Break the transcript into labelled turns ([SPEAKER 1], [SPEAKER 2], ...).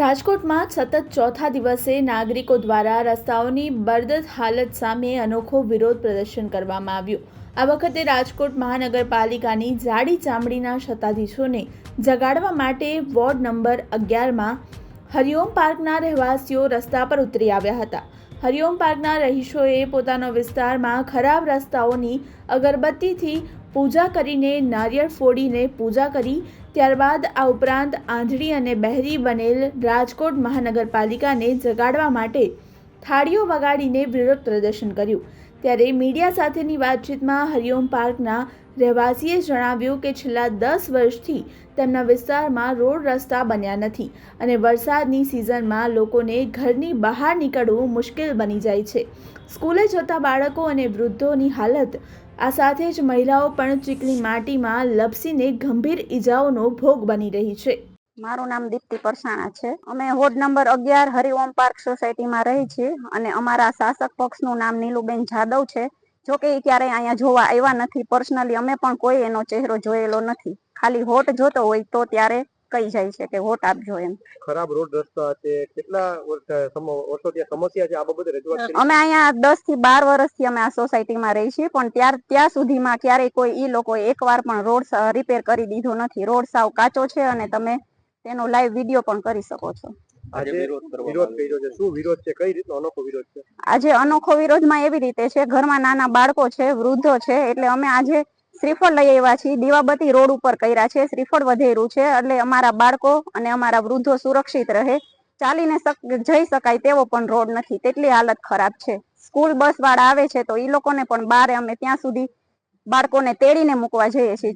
[SPEAKER 1] રાજકોટમાં સતત ચોથા દિવસે નાગરિકો દ્વારા રસ્તાઓની બરદત હાલત સામે અનોખો વિરોધ પ્રદર્શન કરવામાં આવ્યું. આ વખતે રાજકોટ મહાનગરપાલિકાની જાડી ચામડીના સત્તાધીશોને જગાડવા માટે વોર્ડ નંબર અગિયારમાં હરિઓમ પાર્કના રહેવાસીઓ રસ્તા પર ઉતરી આવ્યા હતા. હરિઓમ પાર્કના રહીશોએ પોતાનો વિસ્તારમાં ખરાબ રસ્તાઓની અગરબત્તીથી પૂજા કરીને નારિયેળ ફોડીને પૂજા કરી, ત્યારબાદ આ ઉપરાંત આંધળી અને બહેરી બનેલ રાજકોટ મહાનગરપાલિકાને જગાડવા માટે થાળીઓ વગાડીને વિરોધ પ્રદર્શન કર્યું. ત્યારે મીડિયા સાથેની વાતચીતમાં હરિઓમ પાર્કના રહેવાસીએ જણાવ્યું કે છેલ્લા દસ વર્ષથી તેમના વિસ્તારમાં રોડ રસ્તા બન્યા નથી અને વરસાદની સિઝનમાં લોકોને ઘરની બહાર નીકળવું મુશ્કેલ બની જાય છે. સ્કૂલે જતા બાળકો અને વૃદ્ધોની હાલત આ સાથે જ મહિલાઓ પણ ચીકણી માટીમાં લપસીને ગંભીર ઈજાઓનો ભોગ બની રહી છે.
[SPEAKER 2] મારું નામ દીપ્તિ પરસાણા છે. અમે વોર્ડ નંબર અગિયાર હરિઓમ પાર્ક સોસાયટીમાં રહી છીએ અને અમારા શાસક પક્ષનું નામ નીલુબેન જાદવ છે. જો કે એ ક્યારેય અહીંયા જોવા આવ્યા નથી. પર્સનલી અમે પણ કોઈ એનો ચહેરો જોયેલો નથી. ખાલી હોટ જોતો હોય તો ત્યારે કહી જાય છે કે હોટ આપજો એમ.
[SPEAKER 3] ખરાબ રોડ રસ્તા છે કેટલા વર્ષોથી સમસ્યા છે આ બાબતે રજૂઆત
[SPEAKER 2] અમે અહીંયા દસથી બાર વર્ષથી અમે આ સોસાયટીમાં રહી છીએ પણ ત્યાર ત્યાં સુધીમાં ક્યારેય કોઈ ઈ લોકો એકવાર પણ રોડ રિપેર કરી દીધો નથી. રોડ સાવ કાચો છે અને તમે તેનો લાઈવ વીડિયો પણ કરી શકો છો.
[SPEAKER 3] આજે વિરોધ કર્યો છે. શું વિરોધ છે? કઈ રીતનો અનોખો વિરોધ છે?
[SPEAKER 2] આજે અનોખો વિરોધમાં એવી રીતે છે ઘરમાં નાના બાળકો છે વૃદ્ધો છે એટલે અમે આજે શ્રીફળ લઈ આવ્યા છીએ. દીવાબત્તી રોડ ઉપર કર્યા છે. શ્રીફળ વધેરું છે. એટલે અમારા બાળકો અને અમારા વૃદ્ધો સુરક્ષિત રહે. ચાલીને જઈ શકાય તેવો પણ રોડ નથી. તેટલી હાલત ખરાબ છે. સ્કૂલ બસ વાળા આવે છે તો ઈ લોકોને પણ બારે અમે ત્યાં સુધી બાળકોને તેડીને મૂકવા જઈએ છીએ.